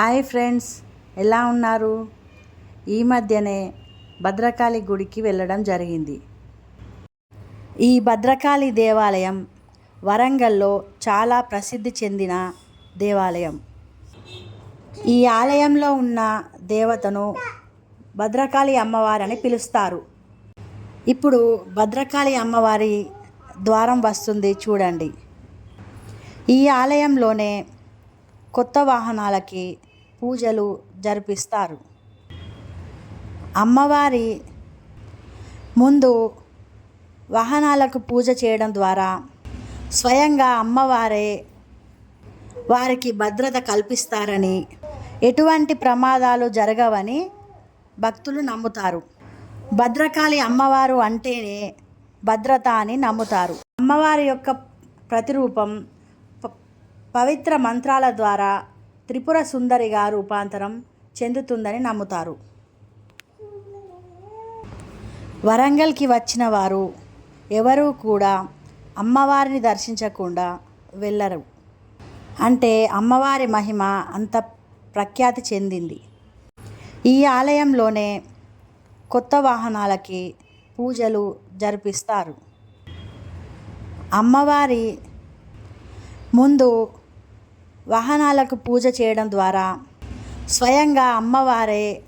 Hi friends ఎలా ఉన్నారు? ఈ మధ్యనే భద్రకాళి గుడికి వెళ్ళడం జరిగింది. ఈ భద్రకాళి దేవాలయం వరంగల్లో చాలా ప్రసిద్ధి చెందిన దేవాలయం. ఈ ఆలయంలో ఉన్న దేవతను భద్రకాళి అమ్మవారని పిలుస్తారు. ఇప్పుడు భద్రకాళి అమ్మవారి ద్వారం వస్తుంది చూడండి. ఈ ఆలయంలోనే కొత్త వాహనాలకి పూజలు జరిపిస్తారు. అమ్మవారి ముందు వాహనాలకు పూజ చేయడం ద్వారా స్వయంగా అమ్మవారే వారికి భద్రత కల్పిస్తారని ఎటువంటి ప్రమాదాలు జరగవని భక్తులు నమ్ముతారు. భద్రకాళి అమ్మవారు అంటేనే భద్రత అని నమ్ముతారు. అమ్మవారి యొక్క ప్రతిరూపం పవిత్ర మంత్రాల ద్వారా త్రిపుర సుందరిగా రూపాంతరం చెందుతుందని నమ్ముతారు. వరంగల్కి వచ్చిన వారు ఎవరూ కూడా అమ్మవారిని దర్శించకుండా వెళ్ళరు. అంటే అమ్మవారి మహిమ అంత ప్రఖ్యాతి చెందింది. ఈ ఆలయంలోనే కొత్త వాహనాలకి పూజలు జరిపిస్తారు. అమ్మవారి ముందు వాహనాలకు పూజ చేయడం ద్వారా స్వయంగా అమ్మవారే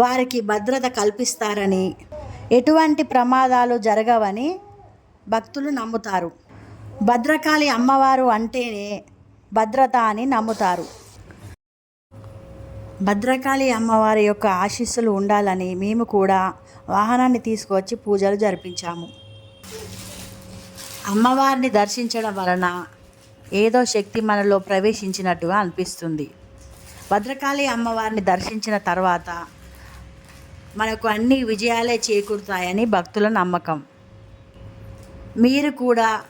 వారికి భద్రత కల్పిస్తారని ఎటువంటి ప్రమాదాలు జరగవని భక్తులు నమ్ముతారు. భద్రకాళి అమ్మవారు అంటేనే భద్రత అని నమ్ముతారు. భద్రకాళి అమ్మవారి యొక్క ఆశీస్సులు ఉండాలని మేము కూడా వాహనాన్ని తీసుకువచ్చి పూజలు జరిపించాము. అమ్మవారిని దర్శించడం వలన ఏదో శక్తి మనలో ప్రవేశించినట్టుగా అనిపిస్తుంది. భద్రకాళి అమ్మవారిని దర్శించిన తర్వాత మనకు అన్ని విజయాలే చేకూరుతాయని భక్తుల నమ్మకం. మీరు కూడా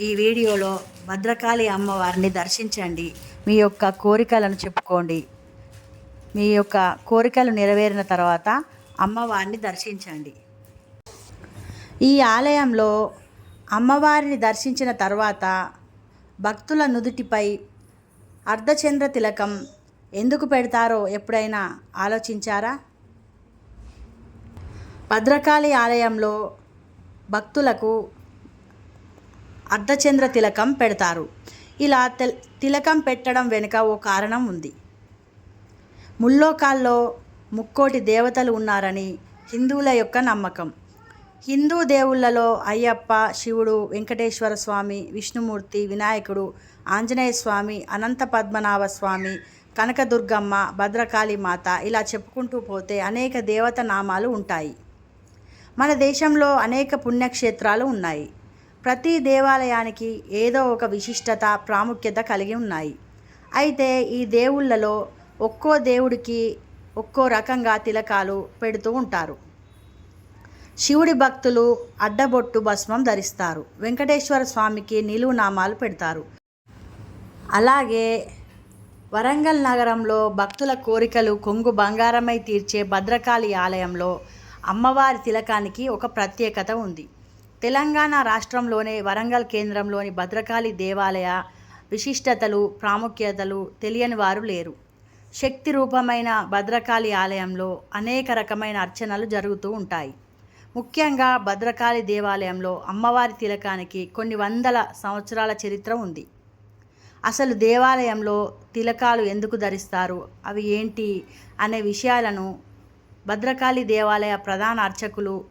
ఈ వీడియోలో భద్రకాళి అమ్మవారిని దర్శించండి. మీ యొక్క కోరికలను చెప్పుకోండి. మీ యొక్క కోరికలు నెరవేరిన తర్వాత అమ్మవారిని దర్శించండి. ఈ ఆలయంలో అమ్మవారిని దర్శించిన తర్వాత భక్తుల నుదుటిపై అర్ధచంద్ర తిలకం ఎందుకు పెడతారో ఎప్పుడైనా ఆలోచించారా? భద్రకాళి ఆలయంలో భక్తులకు అర్ధచంద్ర తిలకం పెడతారు. ఇలా తిలకం పెట్టడం వెనుక ఓ కారణం ఉంది. ముల్లోకాల్లో ముక్కోటి దేవతలు ఉన్నారని హిందువుల యొక్క నమ్మకం. హిందూ దేవుళ్ళలో అయ్యప్ప శివుడు వెంకటేశ్వర స్వామి విష్ణుమూర్తి వినాయకుడు ఆంజనేయ స్వామి అనంత పద్మనాభ స్వామి కనకదుర్గమ్మ భద్రకాళి మాత ఇలా చెప్పుకుంటూ పోతే అనేక దేవత నామాలు ఉంటాయి. మన దేశంలో అనేక పుణ్యక్షేత్రాలు ఉన్నాయి. ప్రతి దేవాలయానికి ఏదో ఒక విశిష్టత ప్రాముఖ్యత కలిగి ఉన్నాయి. అయితే ఈ దేవుళ్ళలో ఒక్కో దేవుడికి ఒక్కో రకంగా తిలకాలు పెడుతూ ఉంటారు. శివుడి భక్తులు అడ్డబొట్టు భస్మం ధరిస్తారు. వెంకటేశ్వర స్వామికి నిలువు నామాలు పెడతారు. అలాగే వరంగల్ నగరంలో భక్తుల కోరికలు కొంగు బంగారమై తీర్చే భద్రకాళి ఆలయంలో అమ్మవారి తిలకానికి ఒక ప్రత్యేకత ఉంది. తెలంగాణ రాష్ట్రంలోనే వరంగల్ కేంద్రంలోని భద్రకాళి దేవాలయ విశిష్టతలు ప్రాముఖ్యతలు తెలియని వారు లేరు. శక్తి రూపమైన భద్రకాళి ఆలయంలో అనేక రకమైన అర్చనలు జరుగుతూ ఉంటాయి. ముఖ్యంగా భద్రకాళి దేవాలయంలో అమ్మవారి తిలకానికి కొన్ని వందల సంవత్సరాల చరిత్ర ఉంది. అసలు దేవాలయంలో తిలకాలు ఎందుకు ధరిస్తారు? అవి ఏంటి? అనే విషయాలను భద్రకాళి దేవాలయ ప్రధాన అర్చకులు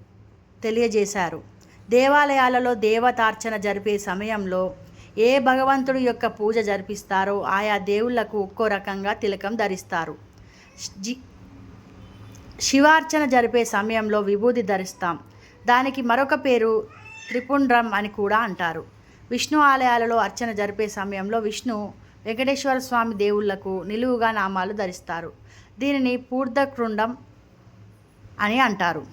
తెలియజేశారు. దేవాలయాలలో దేవతార్చన జరిపే సమయంలో ఏ భగవంతుడి యొక్క పూజ జరిపిస్తారో ఆయా దేవుళ్ళకు ఒక్కో రకంగా తిలకం ధరిస్తారు. జి- శివార్చన జరిపే సమయంలో విభూది ధరిస్తాం. దానికి మరొక పేరు త్రిపుండ్రం అని కూడా అంటారు. విష్ణు ఆలయాలలో అర్చన జరిపే సమయంలో విష్ణు వెంకటేశ్వర స్వామి దేవుళ్ళకు నిలువుగా నామాలు ధరిస్తారు. దీనిని పూర్ధకృండం అని అంటారు.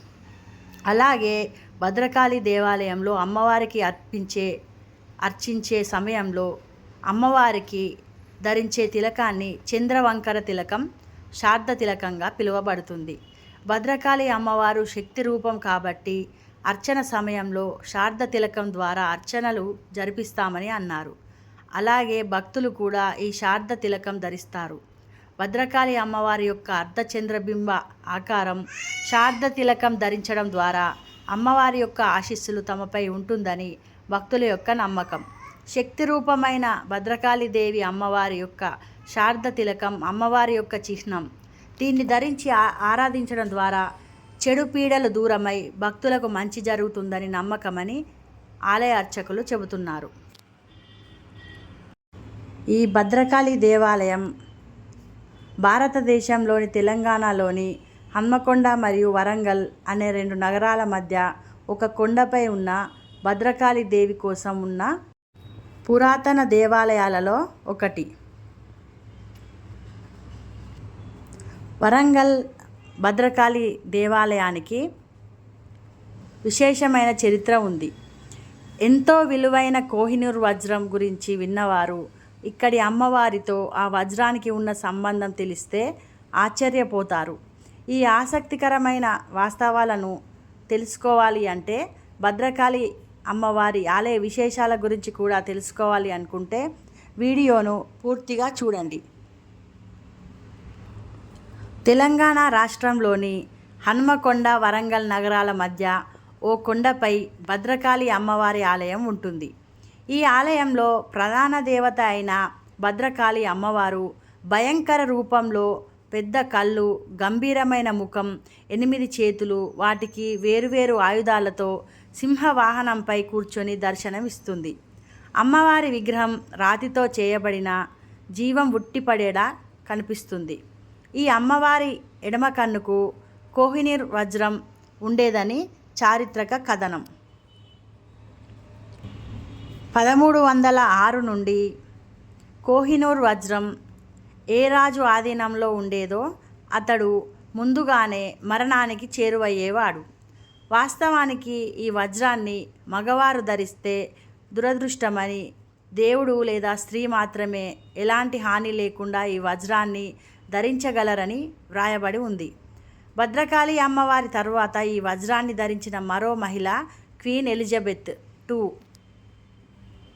అలాగే భద్రకాళి దేవాలయంలో అమ్మవారికి అర్పించే అర్చించే సమయంలో అమ్మవారికి ధరించే తిలకాన్ని చంద్రవంకర తిలకం శారద తిలకంగా పిలువబడుతుంది. భద్రకాళి అమ్మవారు శక్తి రూపం కాబట్టి అర్చన సమయంలో శారద తిలకం ద్వారా అర్చనలు జరిపిస్తామని అన్నారు. అలాగే భక్తులు కూడా ఈ శారద తిలకం ధరిస్తారు. భద్రకాళి అమ్మవారి యొక్క అర్ధచంద్రబింబ ఆకారం శారద తిలకం ధరించడం ద్వారా అమ్మవారి యొక్క ఆశీస్సులు తమపై ఉంటుందని భక్తుల యొక్క నమ్మకం. శక్తి రూపమైన భద్రకాళిదేవి అమ్మవారి యొక్క శారద తిలకం అమ్మవారి యొక్క చిహ్నం దీన్ని ధరించి ఆ- ఆరాధించడం ద్వారా చెడు పీడలు దూరమై భక్తులకు మంచి జరుగుతుందని నమ్మకమని ఆలయ అర్చకులు చెబుతున్నారు. ఈ భద్రకాళి దేవాలయం భారతదేశంలోని తెలంగాణలోని హన్మకొండ మరియు వరంగల్ అనే రెండు నగరాల మధ్య ఒక కొండపై ఉన్న భద్రకాళి దేవి కోసం ఉన్న పురాతన దేవాలయాలలో ఒకటి. వరంగల్ భద్రకాళి దేవాలయానికి విశేషమైన చరిత్ర ఉంది. ఎంతో విలువైన కోహినూర్ వజ్రం గురించి విన్నవారు ఇక్కడి అమ్మవారితో ఆ వజ్రానికి ఉన్న సంబంధం తెలిస్తే ఆశ్చర్యపోతారు. ఈ ఆసక్తికరమైన వాస్తవాలను తెలుసుకోవాలి అంటే భద్రకాళి అమ్మవారి ఆలయ విశేషాల గురించి కూడా తెలుసుకోవాలి అనుకుంటే వీడియోను పూర్తిగా చూడండి. తెలంగాణ రాష్ట్రంలోని హన్మకొండ వరంగల్ నగరాల మధ్య ఓ కొండపై భద్రకాళి అమ్మవారి ఆలయం ఉంటుంది. ఈ ఆలయంలో ప్రధాన దేవత అయిన భద్రకాళి అమ్మవారు భయంకర రూపంలో పెద్ద కళ్ళు గంభీరమైన ముఖం ఎనిమిది చేతులు వాటికి వేరువేరు ఆయుధాలతో సింహవాహనంపై కూర్చొని దర్శనమిస్తుంది. అమ్మవారి విగ్రహం రాతితో చేయబడిన జీవం ఉట్టిపడేలా కనిపిస్తుంది. ఈ అమ్మవారి ఎడమ కన్నుకు కోహినీర్ వజ్రం ఉండేదని చారిత్రక కథనం. పదమూడు వందల ఆరు నుండి కోహినూర్ వజ్రం ఏ రాజు ఆధీనంలో ఉండేదో అతడు ముందుగానే మరణానికి చేరువయ్యేవాడు. వాస్తవానికి ఈ వజ్రాన్ని మగవారు ధరిస్తే దురదృష్టమని దేవుడు లేదా స్త్రీ మాత్రమే ఎలాంటి హాని లేకుండా ఈ వజ్రాన్ని ధరించగలరని వ్రాయబడి ఉంది. భద్రకాళి అమ్మవారి తరువాత ఈ వజ్రాన్ని ధరించిన మరో మహిళ క్వీన్ ఎలిజబెత్ టూ.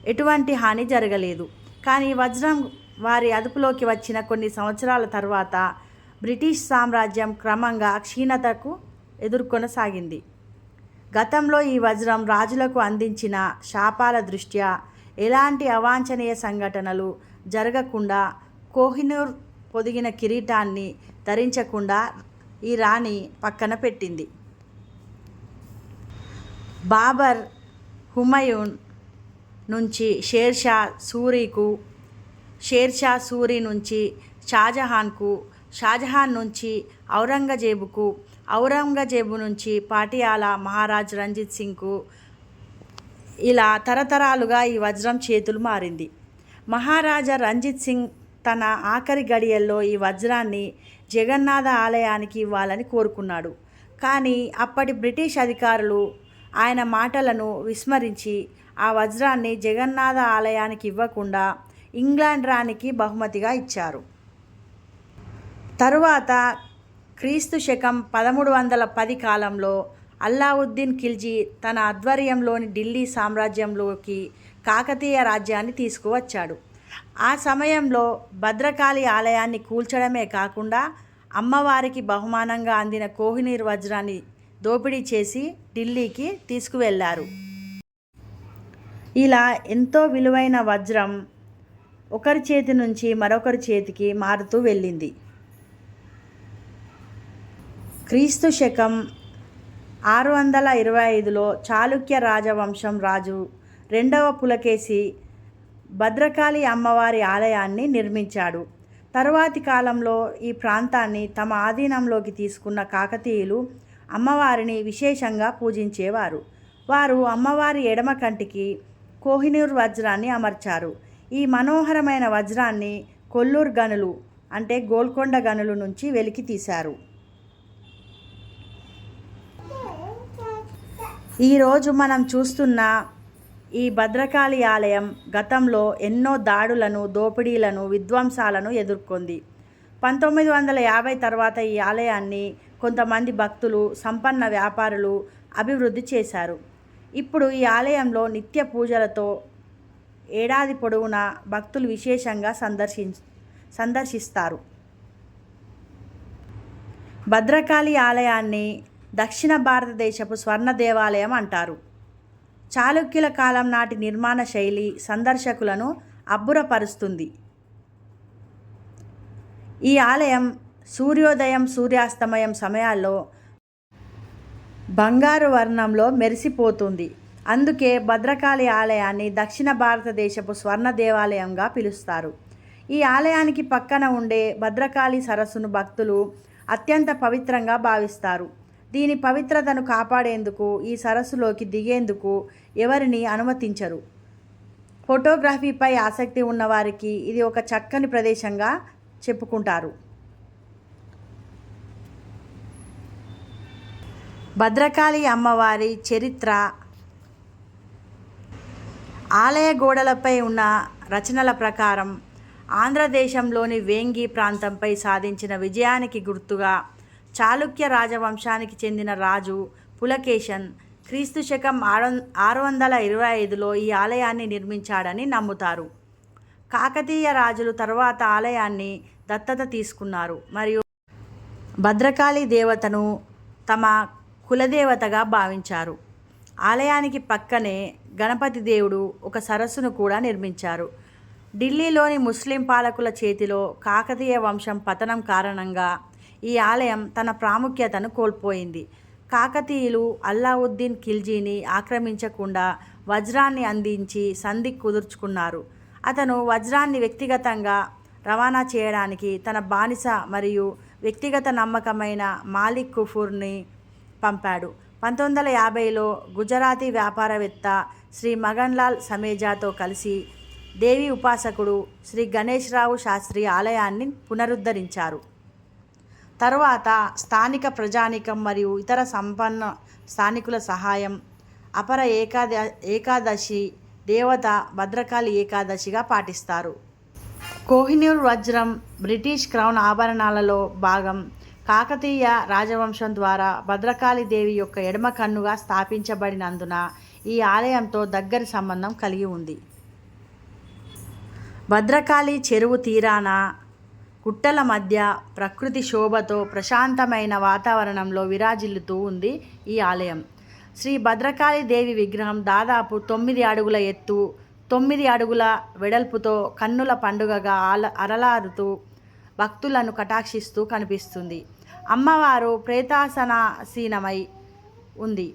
ఎటువంటి హాని జరగలేదు. కానీ వజ్రం వారి అదుపులోకి వచ్చిన కొన్ని సంవత్సరాల తర్వాత బ్రిటిష్ సామ్రాజ్యం క్రమంగా క్షీణతకు ఎదుర్కొనసాగింది. గతంలో ఈ వజ్రం రాజులకు అందించిన శాపాల దృష్ట్యా ఎలాంటి అవాంఛనీయ సంఘటనలు జరగకుండా కోహినూర్ పొదిగిన కిరీటాన్ని ధరించకుండా ఈ రాణి పక్కన పెట్టింది. బాబర్ హుమయూన్ నుంచి షేర్షా సూరీకు షేర్షా సూరి నుంచి షాజహాన్కు షాజహాన్ నుంచి ఔరంగజేబుకు ఔరంగజేబు నుంచి పాటియాల మహారాజ్ రంజిత్ సింగ్కు ఇలా తరతరాలుగా ఈ వజ్రం చేతులు మారింది. మహారాజా రంజిత్ సింగ్ తన ఆఖరి గడియల్లో ఈ వజ్రాన్ని జగన్నాథ ఆలయానికి ఇవ్వాలని కోరుకున్నాడు. కానీ అప్పటి బ్రిటిష్ అధికారులు ఆయన మాటలను విస్మరించి ఆ వజ్రాన్ని జగన్నాథ ఆలయానికి ఇవ్వకుండా ఇంగ్లాండ్ రాణికి బహుమతిగా ఇచ్చారు. తరువాత క్రీస్తు శకం పదమూడు వందల పది కాలంలో అల్లావుద్దీన్ ఖిల్జీ తన ఆధ్వర్యంలోని ఢిల్లీ సామ్రాజ్యంలోకి కాకతీయ రాజ్యాన్ని తీసుకువచ్చాడు. ఆ సమయంలో భద్రకాళి ఆలయాన్ని కూల్చడమే కాకుండా అమ్మవారికి బహుమానంగా అందిన కోహినీర్ వజ్రాన్ని దోపిడీ చేసి ఢిల్లీకి తీసుకువెళ్ళారు ఇలా ఎంతో విలువైన వజ్రం ఒకరి చేతి నుంచి మరొకరి చేతికి మారుతూ వెళ్ళింది. క్రీస్తు శకం ఆరు వందల ఇరవై ఐదులో చాళుక్య రాజవంశం రాజు రెండవ పులకేసి భద్రకాళి అమ్మవారి ఆలయాన్ని నిర్మించాడు. తరువాతి కాలంలో ఈ ప్రాంతాన్ని తమ ఆధీనంలోకి తీసుకున్న కాకతీయులు అమ్మవారిని విశేషంగా పూజించేవారు. వారు అమ్మవారి ఎడమ కంటికి కోహినూర్ వజ్రాన్ని అమర్చారు. ఈ మనోహరమైన వజ్రాన్ని కొల్లూరు గనులు అంటే గోల్కొండ గనులు నుంచి వెలికి తీశారు. ఈరోజు మనం చూస్తున్న ఈ భద్రకాళి ఆలయం గతంలో ఎన్నో దాడులను దోపిడీలను విధ్వంసాలను ఎదుర్కొంది. పంతొమ్మిది వందల యాభై తర్వాత ఈ ఆలయాన్ని కొంతమంది భక్తులు సంపన్న వ్యాపారులు అభివృద్ధి చేశారు. ఇప్పుడు ఈ ఆలయంలో నిత్య పూజలతో ఏడాది పొడవునా భక్తులు విశేషంగా సందర్శి సందర్శిస్తారు. భద్రకాళి ఆలయాన్ని దక్షిణ భారతదేశపు స్వర్ణ దేవాలయం అంటారు. చాళుక్యుల కాలం నాటి నిర్మాణ శైలి సందర్శకులను అబ్బురపరుస్తుంది. ఈ ఆలయం సూర్యోదయం సూర్యాస్తమయం సమయాల్లో బంగారు వర్ణంలో మెరిసిపోతుంది. అందుకే భద్రకాళి ఆలయాన్ని దక్షిణ భారతదేశపు స్వర్ణ దేవాలయంగా పిలుస్తారు. ఈ ఆలయానికి పక్కన ఉండే భద్రకాళి సరస్సును భక్తులు అత్యంత పవిత్రంగా భావిస్తారు. దీని పవిత్రతను కాపాడేందుకు ఈ సరస్సులోకి దిగేందుకు ఎవరిని అనుమతించరు. ఫోటోగ్రఫీపై ఆసక్తి ఉన్నవారికి ఇది ఒక చక్కని ప్రదేశంగా చెప్పుకుంటారు. భద్రకాళి అమ్మవారి చరిత్ర ఆలయ గోడలపై ఉన్న రచనల ప్రకారం ఆంధ్రదేశంలోని వేంగి ప్రాంతంపై సాధించిన విజయానికి గుర్తుగా చాళుక్య రాజవంశానికి చెందిన రాజు పులకేశన్ క్రీస్తు శకం ఆరు ఆరు వందల ఇరవై ఐదులో ఈ ఆలయాన్ని నిర్మించాడని నమ్ముతారు. కాకతీయ రాజులు తర్వాత ఆలయాన్ని దత్తత తీసుకున్నారు. మరియు భద్రకాళి దేవతను తమ కులదేవతగా భావించారు. ఆలయానికి పక్కనే గణపతి దేవుడు ఒక సరస్సును కూడా నిర్మించారు. ఢిల్లీలోని ముస్లిం పాలకుల చేతిలో కాకతీయ వంశం పతనం కారణంగా ఈ ఆలయం తన ప్రాముఖ్యతను కోల్పోయింది. కాకతీయులు అల్లావుద్దీన్ ఖిల్జీని ఆక్రమించకుండా వజ్రాన్ని అందించి సంధి కుదుర్చుకున్నారు. అతను వజ్రాన్ని వ్యక్తిగతంగా రవాణా చేయడానికి తన బానిస మరియు వ్యక్తిగత నమ్మకమైన మాలిక్ కుఫూర్ని పంపాడు. పంతొమ్మిది వందల యాభైలో గుజరాతీ వ్యాపారవేత్త శ్రీ మగన్లాల్ సమేజాతో కలిసి దేవి ఉపాసకుడు శ్రీ గణేష్ రావు శాస్త్రి ఆలయాన్ని పునరుద్ధరించారు. తరువాత స్థానిక ప్రజానికం మరియు ఇతర సంపన్న స్థానికుల సహాయం అపర ఏకాద ఏకాదశి దేవత భద్రకాళి ఏకాదశిగా పాటిస్తారు. కోహినూర్ వజ్రం బ్రిటిష్ క్రౌన్ ఆభరణాలలో భాగం. కాకతీయ రాజవంశం ద్వారా భద్రకాళి దేవి యొక్క ఎడమ కన్నుగా స్థాపించబడినందున ఈ ఆలయంతో దగ్గరి సంబంధం కలిగి ఉంది. భద్రకాళి చెరువు తీరాన గుట్టల మధ్య ప్రకృతి శోభతో ప్రశాంతమైన వాతావరణంలో విరాజిల్లుతూ ఉంది ఈ ఆలయం. శ్రీ భద్రకాళి దేవి విగ్రహం దాదాపు తొమ్మిది అడుగుల ఎత్తు తొమ్మిది అడుగుల వెడల్పుతో కన్నుల పండుగగా ఆల అరలారుతూ భక్తులను కటాక్షిస్తూ కనిపిస్తుంది. అమ్మవారు ప్రేతాసనాసీనమై ఉంది.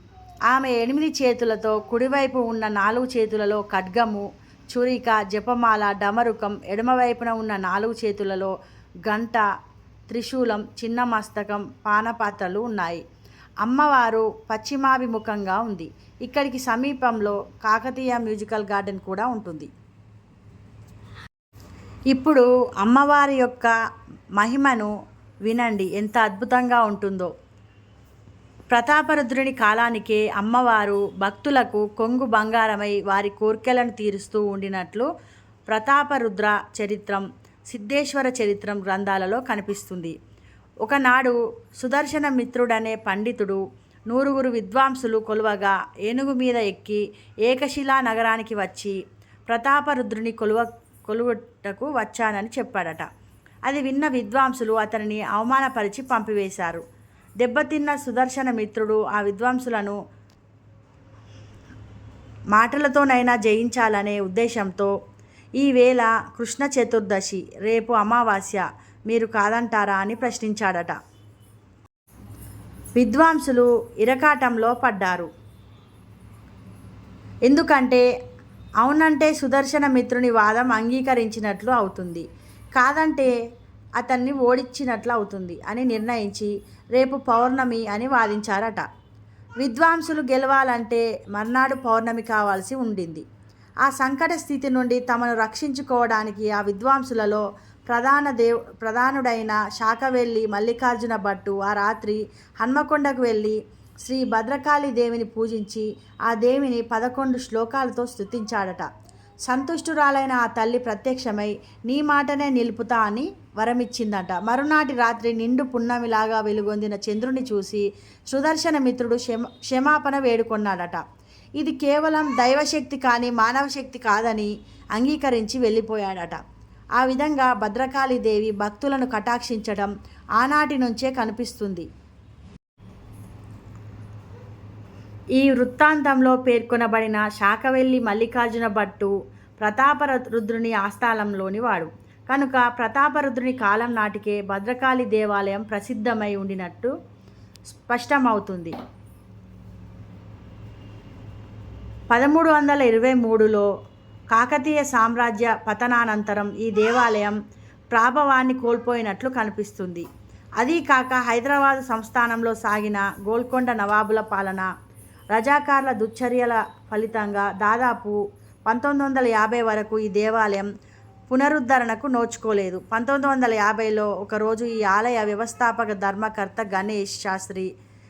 ఆమె ఎనిమిది చేతులతో కుడివైపు ఉన్న నాలుగు చేతులలో ఖడ్గము చురిక జపమాల డమరుకం ఎడమవైపున ఉన్న నాలుగు చేతులలో గంట త్రిశూలం చిన్న మస్తకం పానపాత్రలు ఉన్నాయి. అమ్మవారు పశ్చిమాభిముఖంగా ఉంది. ఇక్కడికి సమీపంలో కాకతీయ మ్యూజికల్ గార్డెన్ కూడా ఉంటుంది. ఇప్పుడు అమ్మవారి యొక్క మహిమను వినండి. ఎంత అద్భుతంగా ఉంటుందో. ప్రతాపరుద్రుని కాలానికే అమ్మవారు భక్తులకు కొంగు బంగారమై వారి కోర్కెలను తీరుస్తూ ఉండినట్లు ప్రతాపరుద్ర చరిత్రం సిద్ధేశ్వర చరిత్రం గ్రంథాలలో కనిపిస్తుంది. ఒకనాడు సుదర్శన మిత్రుడనే పండితుడు నూరుగురు విద్వాంసులు కొలువగా ఏనుగు మీద ఎక్కి ఏకశిలా నగరానికి వచ్చి ప్రతాపరుద్రుని కొలువ కొలువటకు వచ్చానని చెప్పాడట. అది విన్న విద్వాంసులు అతనిని అవమానపరిచి పంపివేశారు. దెబ్బతిన్న సుదర్శన మిత్రుడు ఆ విద్వాంసులను మాటలతోనైనా జయించాలనే ఉద్దేశంతో ఈవేళ కృష్ణ చతుర్దశి రేపు అమావాస్య. మీరు కాదంటారా అని ప్రశ్నించాడట. విద్వాంసులు ఇరకాటంలో పడ్డారు. ఎందుకంటే అవునంటే సుదర్శన మిత్రుని వాదం అంగీకరించినట్లు అవుతుంది. కాదంటే అతన్ని ఓడించినట్లు అవుతుంది అని నిర్ణయించి రేపు పౌర్ణమి అని వాదించారట. విద్వాంసులు గెలవాలంటే మర్నాడు పౌర్ణమి కావాల్సి ఉండింది. ఆ సంకట స్థితి నుండి తమను రక్షించుకోవడానికి ఆ విద్వాంసులలో ప్రధాన దేవ్ ప్రధానుడైన శాఖవెల్లి మల్లికార్జున భట్టు ఆ రాత్రి హన్మకొండకు వెళ్ళి శ్రీ భద్రకాళి దేవిని పూజించి ఆ దేవిని పదకొండు శ్లోకాలతో స్తుతించాడట. సంతుష్టురాలైన ఆ తల్లి ప్రత్యక్షమై నీ మాటనే నిలుపుతా అని వరమిచ్చిందట. మరునాటి రాత్రి నిండు పున్నమిలాగా వెలుగొందిన చంద్రుని చూసి సుదర్శన మిత్రుడు క్షమ క్షమాపణ వేడుకొన్నాడట. ఇది కేవలం దైవశక్తి కానీ మానవ శక్తి కాదని అంగీకరించి వెళ్ళిపోయాడట. ఆ విధంగా భద్రకాళీదేవి భక్తులను కటాక్షించడం ఆనాటి నుంచే కనిపిస్తుంది. ఈ వృత్తాంతంలో పేర్కొనబడిన శాకవెల్లి మల్లికార్జున భట్టు ప్రతాపరుద్రుని ఆస్థానంలోని వాడు. కనుక ప్రతాపరుద్రుని కాలం నాటికే భద్రకాళి దేవాలయం ప్రసిద్ధమై ఉండినట్టు స్పష్టమవుతుంది. పదమూడు వందల ఇరవై మూడులో కాకతీయ సామ్రాజ్య పతనానంతరం ఈ దేవాలయం ప్రాభవాన్ని కోల్పోయినట్లు కనిపిస్తుంది. అదీ కాక హైదరాబాద్ సంస్థానంలో సాగిన గోల్కొండ నవాబుల పాలన రజాకార్ల దుశ్చర్యల ఫలితంగా దాదాపు పంతొమ్మిది వందల యాభై వరకు ఈ దేవాలయం పునరుద్ధరణకు నోచుకోలేదు. పంతొమ్మిది వందల యాభైలో ఒకరోజు ఈ ఆలయ వ్యవస్థాపక ధర్మకర్త గణేష్ శాస్త్రి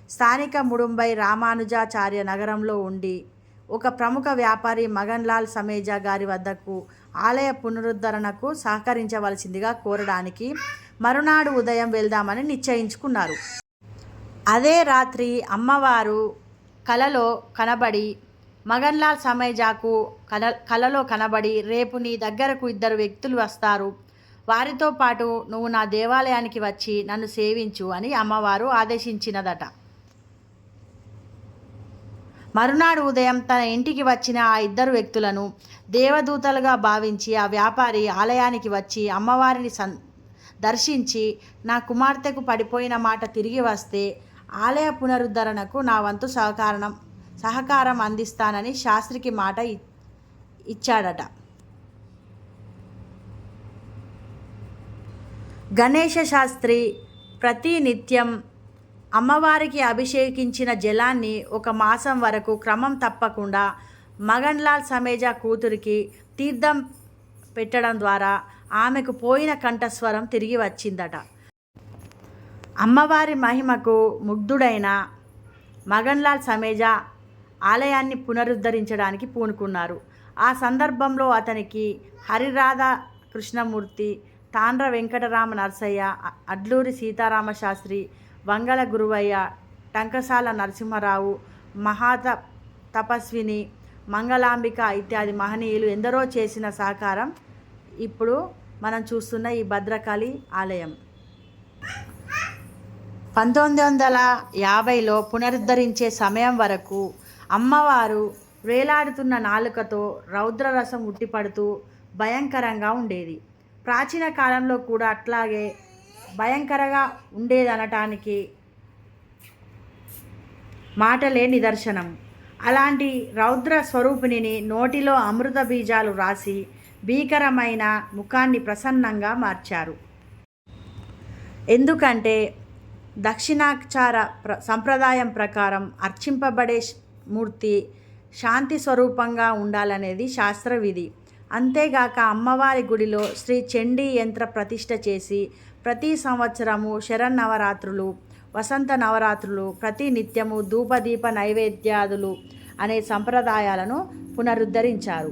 స్థానిక ముడుంబై రామానుజాచార్య నగరంలో ఉండి ఒక ప్రముఖ వ్యాపారి మగన్లాల్ సమేజా గారి వద్దకు ఆలయ పునరుద్ధరణకు సహకరించవలసిందిగా కోరడానికి మరునాడు ఉదయం వెళ్దామని నిశ్చయించుకున్నారు. అదే రాత్రి అమ్మవారు కలలో కనబడి మగన్లాల్ సమేజాకు కల కలలో కనబడి రేపు నీ దగ్గరకు ఇద్దరు వ్యక్తులు వస్తారు. వారితో పాటు నువ్వు నా దేవాలయానికి వచ్చి నన్ను సేవించు అని అమ్మవారు ఆదేశించినదట. మరునాడు ఉదయం తన ఇంటికి వచ్చిన ఆ ఇద్దరు వ్యక్తులను దేవదూతలుగా భావించి ఆ వ్యాపారి ఆలయానికి వచ్చి అమ్మవారిని సన్ దర్శించి నా కుమార్తెకు పడిపోయిన మాట తిరిగి వస్తే ఆలయ పునరుద్ధరణకు నా వంతు సహకారం సహకారం అందిస్తానని శాస్త్రికి మాట ఇ- ఇచ్చాడట. గణేష శాస్త్రి ప్రతి నిత్యం అమ్మవారికి అభిషేకించిన జలాన్ని ఒక మాసం వరకు క్రమం తప్పకుండా మగన్లాల్ సమేజా కూతురికి తీర్థం పెట్టడం ద్వారా ఆమెకు పోయిన కంఠస్వరం తిరిగి వచ్చిందట. అమ్మవారి మహిమకు ముగ్ధుడైన మగన్లాల్ సమేజా ఆలయాన్ని పునరుద్ధరించడానికి పూనుకున్నారు. ఆ సందర్భంలో అతనికి హరిరాధ కృష్ణమూర్తి తాండ్ర వెంకటరామ నరసయ్య అడ్లూరి సీతారామ వంగళ గురువయ్య టంకసాల నరసింహారావు మహాత తపస్విని మంగళాంబిక ఇత్యాది మహనీయులు ఎందరో చేసిన సహకారం ఇప్పుడు మనం చూస్తున్న ఈ భద్రకాళి ఆలయం. పంతొమ్మిది వందల యాభైలో పునరుద్ధరించే సమయం వరకు అమ్మవారు వేలాడుతున్న నాలుకతో రౌద్రరసం ఉట్టిపడుతూ భయంకరంగా ఉండేది. ప్రాచీన కాలంలో కూడా అట్లాగే భయంకరంగా ఉండేదనటానికి మాటలే నిదర్శనం. అలాంటి రౌద్ర స్వరూపిణిని నోటిలో అమృత బీజాలు రాసి భీకరమైన ముఖాన్ని ప్రసన్నంగా మార్చారు. ఎందుకంటే దక్షిణాచార ప్ర సంప్రదాయం ప్రకారం అర్చింపబడే మూర్తి శాంతి స్వరూపంగా ఉండాలనేది శాస్త్ర విధి అంతేగాక అమ్మవారి గుడిలో శ్రీ చండీ యంత్ర ప్రతిష్ట చేసి ప్రతి సంవత్సరము శరన్నవరాత్రులు వసంత నవరాత్రులు ప్రతి నిత్యము ధూపదీప నైవేద్యాదులు అనే సంప్రదాయాలను పునరుద్ధరించారు.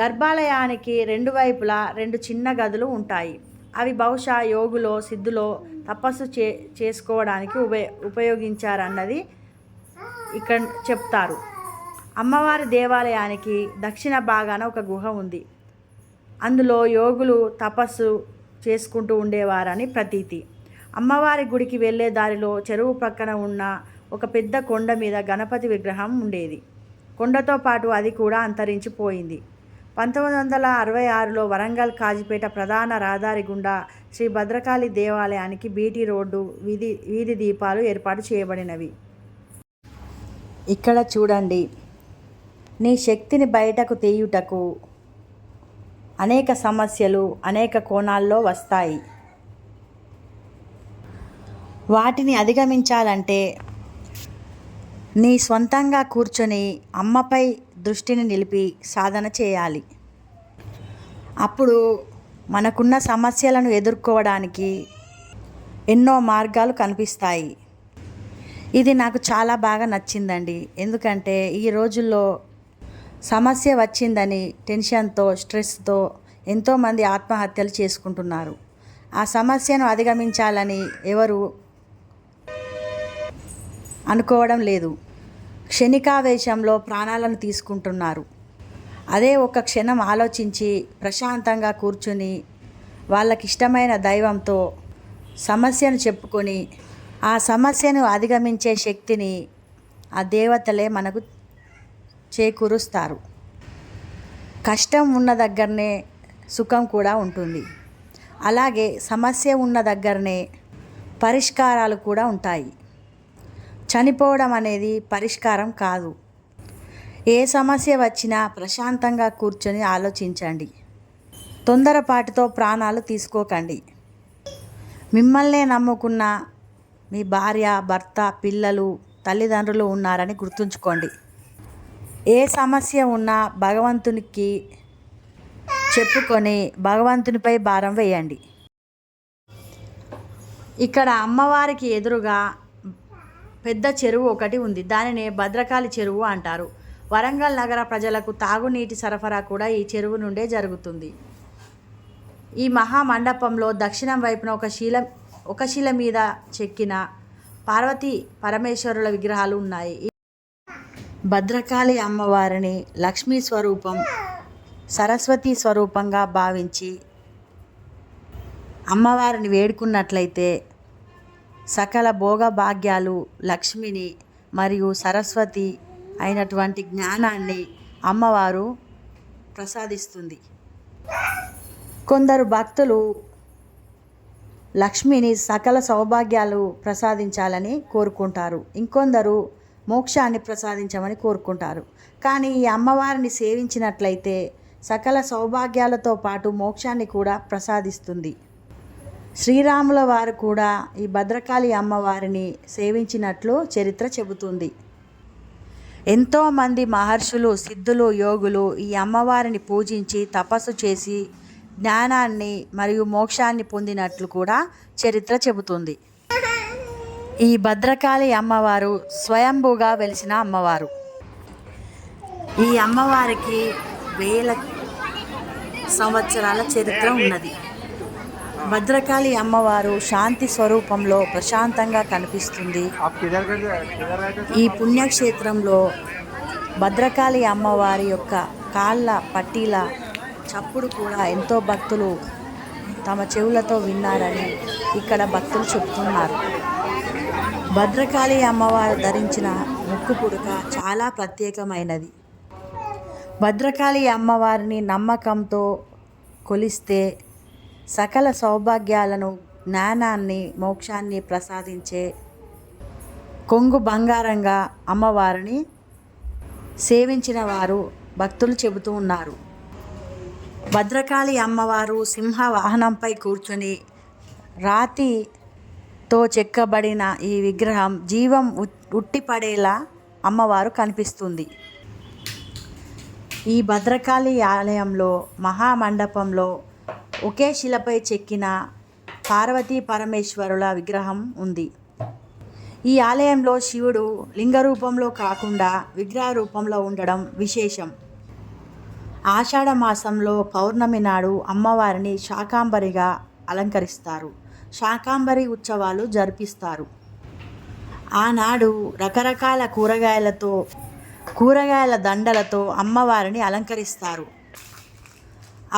గర్భాలయానికి రెండు వైపులా రెండు చిన్న గదులు ఉంటాయి. అవి బహుశా యోగులో సిద్ధులో తపస్సు చే చేసుకోవడానికి ఉపయో ఉపయోగించారన్నది ఇక్కడ చెప్తారు. అమ్మవారి దేవాలయానికి దక్షిణ భాగాన ఒక గుహ ఉంది. అందులో యోగులు తపస్సు చేసుకుంటూ ఉండేవారని ప్రతీతి. అమ్మవారి గుడికి వెళ్ళే దారిలో చెరువు పక్కన ఉన్న ఒక పెద్ద కొండ మీద గణపతి విగ్రహం ఉండేది. కొండతో పాటు అది కూడా అంతరించిపోయింది. పంతొమ్మిది వందల అరవై ఆరులో వరంగల్ కాజిపేట ప్రధాన రహదారి గుండా శ్రీ భద్రకాళి దేవాలయానికి బీటీ రోడ్డు వీధి వీధి దీపాలు ఏర్పాటు చేయబడినవి. ఇక్కడ చూడండి. నీ శక్తిని బయటకు తీయుటకు అనేక సమస్యలు అనేక కోణాల్లో వస్తాయి. వాటిని అధిగమించాలంటే నీ సొంతంగా కూర్చొని అమ్మపై దృష్టిని నిలిపి సాధన చేయాలి. అప్పుడు మనకున్న సమస్యలను ఎదుర్కోవడానికి ఎన్నో మార్గాలు కనిపిస్తాయి. ఇది నాకు చాలా బాగా నచ్చిందండి. ఎందుకంటే ఈ రోజుల్లో సమస్య వచ్చిందని టెన్షన్తో స్ట్రెస్తో ఎంతోమంది ఆత్మహత్యలు చేసుకుంటున్నారు. ఆ సమస్యను అధిగమించాలని ఎవరు అనుకోవడం లేదు. క్షణికావేశంలో ప్రాణాలను తీసుకుంటున్నారు. అదే ఒక క్షణం ఆలోచించి ప్రశాంతంగా కూర్చుని వాళ్ళకి ఇష్టమైన దైవంతో సమస్యను చెప్పుకొని ఆ సమస్యను అధిగమించే శక్తిని ఆ దేవతలే మనకు చేకూరుస్తారు. కష్టం ఉన్న దగ్గరనే సుఖం కూడా ఉంటుంది. అలాగే సమస్య ఉన్న దగ్గరనే పరిష్కారాలు కూడా ఉంటాయి. చనిపోవడం అనేది పరిష్కారం కాదు. ఏ సమస్య వచ్చినా ప్రశాంతంగా కూర్చొని ఆలోచించండి. తొందరపాటుతో ప్రాణాలు తీసుకోకండి. మిమ్మల్నే నమ్ముకున్న మీ భార్య భర్త పిల్లలు తల్లిదండ్రులు ఉన్నారని గుర్తుంచుకోండి. ఏ సమస్య ఉన్నా భగవంతునికి చెప్పుకొని భగవంతునిపై భారం వేయండి. ఇక్కడ అమ్మవారికి ఎదురుగా పెద్ద చెరువు ఒకటి ఉంది. దానినే భద్రకాళి చెరువు అంటారు. వరంగల్ నగర ప్రజలకు తాగునీటి సరఫరా కూడా ఈ చెరువు నుండే జరుగుతుంది. ఈ మహామండపంలో దక్షిణం వైపున ఒక శీల ఒక శిల మీద చెక్కిన పార్వతీ పరమేశ్వరుల విగ్రహాలు ఉన్నాయి. భద్రకాళి అమ్మవారిని లక్ష్మీ స్వరూపం సరస్వతి స్వరూపంగా భావించి అమ్మవారిని వేడుకున్నట్లయితే సకల భోగభాగ్యాలు లక్ష్మిని మరియు సరస్వతి అయినటువంటి జ్ఞానాన్ని అమ్మవారు ప్రసాదిస్తుంది. కొందరు భక్తులు లక్ష్మిని సకల సౌభాగ్యాలు ప్రసాదించాలని కోరుకుంటారు. ఇంకొందరు మోక్షాన్ని ప్రసాదించమని కోరుకుంటారు. కానీ ఈ అమ్మవారిని సేవించినట్లయితే సకల సౌభాగ్యాలతో పాటు మోక్షాన్ని కూడా ప్రసాదిస్తుంది. శ్రీరాముల వారు కూడా ఈ భద్రకాళి అమ్మవారిని సేవించినట్లు చరిత్ర చెబుతుంది. ఎంతోమంది మహర్షులు సిద్ధులు యోగులు ఈ అమ్మవారిని పూజించి తపస్సు చేసి జ్ఞానాన్ని మరియు మోక్షాన్ని పొందినట్లు కూడా చరిత్ర చెబుతుంది. ఈ భద్రకాళి అమ్మవారు స్వయంభూగా వెలిసిన అమ్మవారు. ఈ అమ్మవారికి వేల సంవత్సరాల చరిత్ర ఉన్నది. భద్రకాళి అమ్మవారు శాంతి స్వరూపంలో ప్రశాంతంగా కనిపిస్తుంది. ఈ పుణ్యక్షేత్రంలో భద్రకాళి అమ్మవారి యొక్క కాళ్ళ పట్టీల చప్పుడు కూడా ఎంతో భక్తులు తమ చెవులతో విన్నారని ఇక్కడ భక్తులు చెప్తున్నారు. భద్రకాళి అమ్మవారు ధరించిన ముక్కు పుడక చాలా ప్రత్యేకమైనది. భద్రకాళి అమ్మవారిని నమ్మకంతో కొలిస్తే సకల సౌభాగ్యాలను జ్ఞానాన్ని మోక్షాన్ని ప్రసాదించే కొంగు బంగారంగా అమ్మవారిని సేవించిన వారు భక్తులు చెబుతూ ఉన్నారు. భద్రకాళి అమ్మవారు సింహ వాహనంపై కూర్చొని తో చెక్కబడిన ఈ విగ్రహం జీవం ఉట్- ఉట్టిపడేలా అమ్మవారు కనిపిస్తుంది. ఈ భద్రకాళి ఆలయంలో మహామండపంలో ఒకే శిలపై చెక్కిన పార్వతీ పరమేశ్వరుల విగ్రహం ఉంది. ఈ ఆలయంలో శివుడు లింగ రూపంలో కాకుండా విగ్రహ రూపంలో ఉండడం విశేషం. ఆషాఢ మాసంలో పౌర్ణమి నాడు అమ్మవారిని శాకాంబరిగా అలంకరిస్తారు. శాకాంబరి ఉత్సవాలు జరిపిస్తారు. ఆనాడు రకరకాల కూరగాయలతో కూరగాయల దండలతో అమ్మవారిని అలంకరిస్తారు.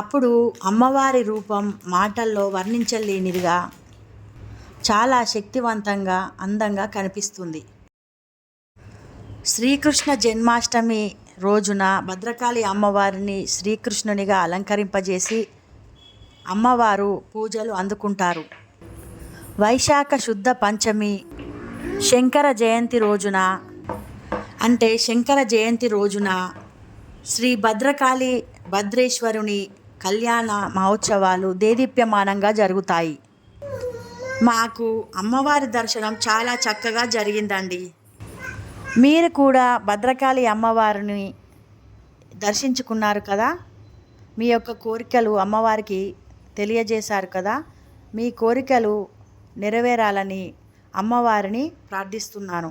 అప్పుడు అమ్మవారి రూపం మాటల్లో వర్ణించలేనిదిగా చాలా శక్తివంతంగా అందంగా కనిపిస్తుంది. శ్రీకృష్ణ జన్మాష్టమి రోజున భద్రకాళి అమ్మవారిని శ్రీకృష్ణునిగా అలంకరింపజేసి అమ్మవారు పూజలు అందుకుంటారు. వైశాఖ శుద్ధ పంచమి శంకర జయంతి రోజున అంటే శంకర జయంతి రోజున శ్రీ భద్రకాళి భద్రేశ్వరుని కళ్యాణ మహోత్సవాలు దేదీప్యమానంగా జరుగుతాయి. మాకు అమ్మవారి దర్శనం చాలా చక్కగా జరిగిందండి. మీరు కూడా భద్రకాళి అమ్మవారిని దర్శించుకున్నారు కదా? మీ యొక్క కోరికలు అమ్మవారికి తెలియజేశారు కదా? మీ కోరికలు నెరవేరాలని అమ్మవారిని ప్రార్థిస్తున్నాను.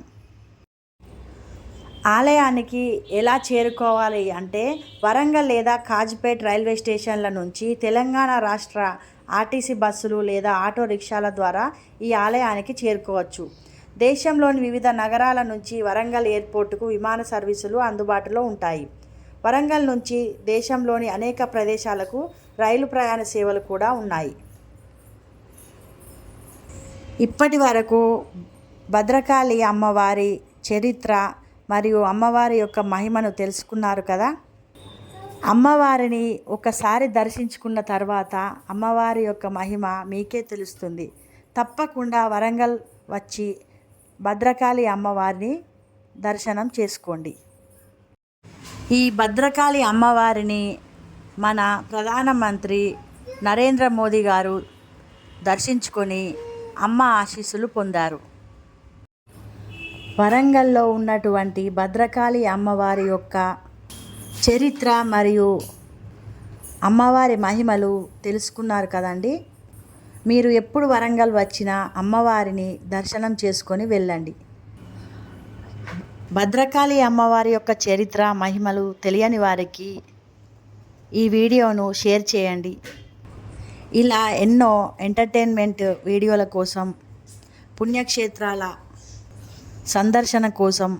ఆలయానికి ఎలా చేరుకోవాలి అంటే వరంగల్ లేదా కాజ్పేట్ రైల్వే స్టేషన్ల నుంచి తెలంగాణ రాష్ట్ర ఆర్టీసీ బస్సులు లేదా ఆటో రిక్షాల ద్వారా ఈ ఆలయానికి చేరుకోవచ్చు. దేశంలోని వివిధ నగరాల నుంచి వరంగల్ ఎయిర్పోర్టుకు విమాన సర్వీసులు అందుబాటులో ఉంటాయి. వరంగల్ నుంచి దేశంలోని అనేక ప్రదేశాలకు రైలు ప్రయాణ సేవలు కూడా ఉన్నాయి. ఇప్పటి వరకు భద్రకాళి అమ్మవారి చరిత్ర మరియు అమ్మవారి యొక్క మహిమను తెలుసుకున్నారు కదా? అమ్మవారిని ఒకసారి దర్శించుకున్న తర్వాత అమ్మవారి యొక్క మహిమ మీకే తెలుస్తుంది. తప్పకుండా వరంగల్ వచ్చి భద్రకాళి అమ్మవారిని దర్శనం చేసుకోండి. ఈ భద్రకాళి అమ్మవారిని మన ప్రధానమంత్రి నరేంద్ర మోదీ గారు దర్శించుకొని అమ్మ ఆశీస్సులు పొందారు. వరంగల్లో ఉన్నటువంటి భద్రకాళి అమ్మవారి యొక్క చరిత్ర మరియు అమ్మవారి మహిమలు తెలుసుకున్నారు కదండి. మీరు ఎప్పుడు వరంగల్ వచ్చినా అమ్మవారిని దర్శనం చేసుకొని వెళ్ళండి. భద్రకాళి అమ్మవారి యొక్క చరిత్ర మహిమలు తెలియని వారికి ఈ వీడియోను షేర్ చేయండి. ఇలా ఎన్నో ఎంటర్టైన్మెంట్ వీడియోల కోసం పుణ్యక్షేత్రాల సందర్శన కోసం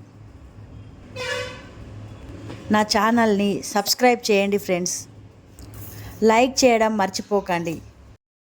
నా ఛానల్ని సబ్స్క్రైబ్ చేయండి ఫ్రెండ్స్ లైక్ చేయడం మర్చిపోకండి.